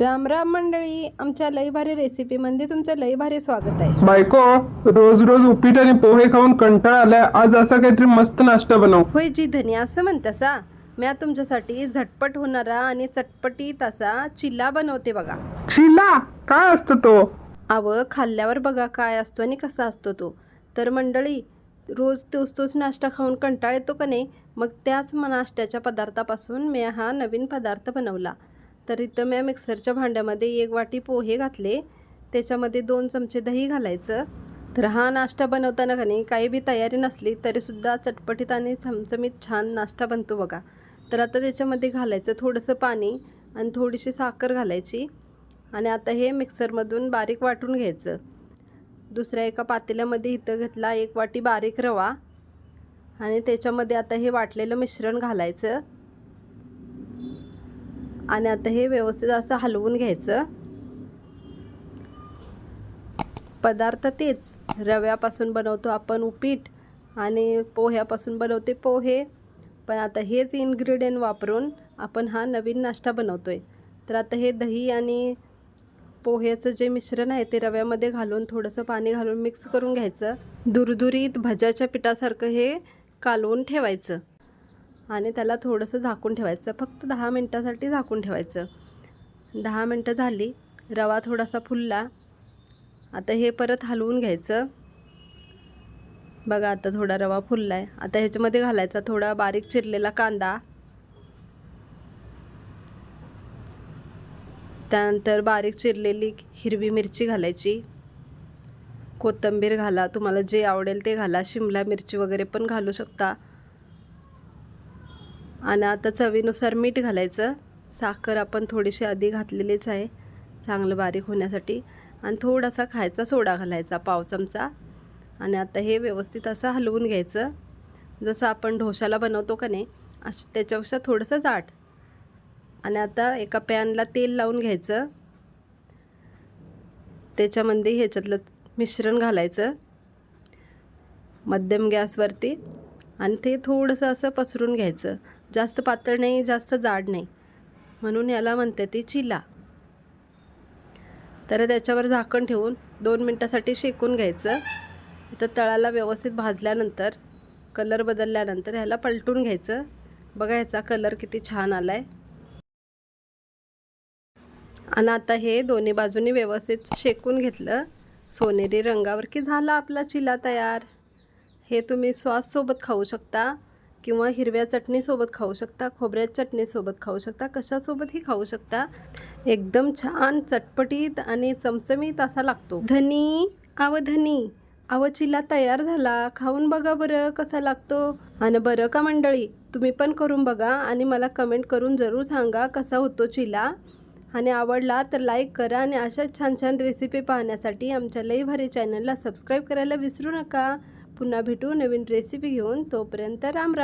राम राम मंडळी आमच्या लई भारी रेसिपीमध्ये तुमचं लई भारी स्वागत आहे. बायको रोज रोज उपीट आणि पोहे खाऊन कंटाळा आलाय आज असा काहीतरी मस्त नाश्ता बनव. होय जी धनी असं म्हणतासा मी आज तुमच्यासाठी झटपट होणारा आणि चटपटीत असा चिल्ला बनवते बघा. चिला काय असतं तो? अव खाल्ल्यावर बघा काय असतो आणि कसा असतो तो. तर मंडळी रोज तोच तोच नाश्ता खाऊन कंटाळ येतो का नाही? मग त्याच नाश्त्याच्या पदार्थापासून मी हा नवीन पदार्थ बनवला. तर इथं मी मिक्सरच्या भांड्यामध्ये एक वाटी पोहे घातले. त्याच्यामध्ये दोन चमचे दही घालायचं. तर हा नाश्ता बनवताना का नाही काही बी तयारी नसली तरीसुद्धा चटपटीत आणि चमचमीत छान नाश्ता बनतो बघा. तर आता त्याच्यामध्ये घालायचं थोडंसं पाणी आणि थोडीशी साखर घालायची. आणि आता हे मिक्सरमधून बारीक वाटून घ्यायचं. दुसऱ्या एका पातेल्यामध्ये इथं घेतला एक वाटी बारीक रवा. आणि त्याच्यामध्ये आता हे वाटलेलं मिश्रण घालायचं. आणि आता हे व्यवस्थित असं हलवून घ्यायचं. पदार्थ तेच. रव्यापासून बनवतो आपण उपीट आणि पोह्यापासून बनवते पोहे. पण आता हेच इन्ग्रेडियंट वापरून आपण हा नवीन नाश्ता बनवतो आहे तर आता हे दही आणि पोह्याचं जे मिश्रण आहे ते रव्यामध्ये घालून थोडंसं पाणी घालून मिक्स करून घ्यायचं. दुरदुरीत भज्याच्या पिठासारखं हे कालवून ठेवायचं. आणि त्याला थोडंसं झाकून ठेवायचं. फक्त दहा मिनटासाठी झाकून ठेवायचं. दहा मिनटं झाली. रवा थोडासा फुलला. आता हे परत हलवून घ्यायचं. बघा आता थोडा रवा फुलला आहे आता ह्याच्यामध्ये घालायचा थोडा बारीक चिरलेला कांदा. त्यानंतर बारीक चिरलेली हिरवी मिरची घालायची. कोथिंबीर घाला. तुम्हाला जे आवडेल ते घाला. शिमला मिरची वगैरे पण घालू शकता. आणि आता चवीनुसार मीठ घालायचं. साखर आपण थोडीशी आधी घातलेलीच आहे चांगलं बारीक होण्यासाठी. आणि थोडासा खायचा सोडा घालायचा पाव चमचा. आणि आता हे व्यवस्थित असं हलवून घ्यायचं. जसं आपण ढोशाला बनवतो का नाही असं त्याच्यापेक्षा थोडंसं जाट आणि आता एका पॅनला तेल लावून घ्यायचं. त्याच्यामध्ये ह्याच्यातलं मिश्रण घालायचं. मध्यम गॅसवरती. आणि ते थोडंसं असं पसरून घ्यायचं. जास्त पातळ नाही जास्त जाड नाही. म्हणून याला म्हणते ती चिला. तर त्याच्यावर झाकण ठेवून दोन मिनटासाठी शेकून घ्यायचं. तर तळाला व्यवस्थित भाजल्यानंतर कलर बदलल्यानंतर ह्याला पलटून घ्यायचं. बघा ह्याचा कलर किती छान आला आहे आणि आता हे दोन्ही बाजूनी व्यवस्थित शेकून घेतलं. सोनेरी रंगावर की झाला आपला चिला तयार. हे तुम्ही सॉससोबत खाऊ शकता. किंवा हिरव्या चटणीसोबत खाऊ शकता खोबऱ्या चटणीसोबत खाऊ शकता कशासोबतही खाऊ शकता. एकदम छान चटपटीत आणि चमचमीत असा लागतो. धनी आव धनी आव चिला तयार झाला. खाऊन बघा बरं कसा लागतो. आणि बरं का मंडळी? तुम्ही पण करून बघा आणि मला कमेंट करून जरूर सांगा कसा होतो चिला आणि आवडला तर लाईक करा आणि अशाच छान छान रेसिपी पाहण्यासाठी आमच्या लई भारी चॅनलला सबस्क्राईब करायला विसरू नका. पुन्हा भेटू नवीन रेसिपी घेऊन. तोपर्यंत राम राम.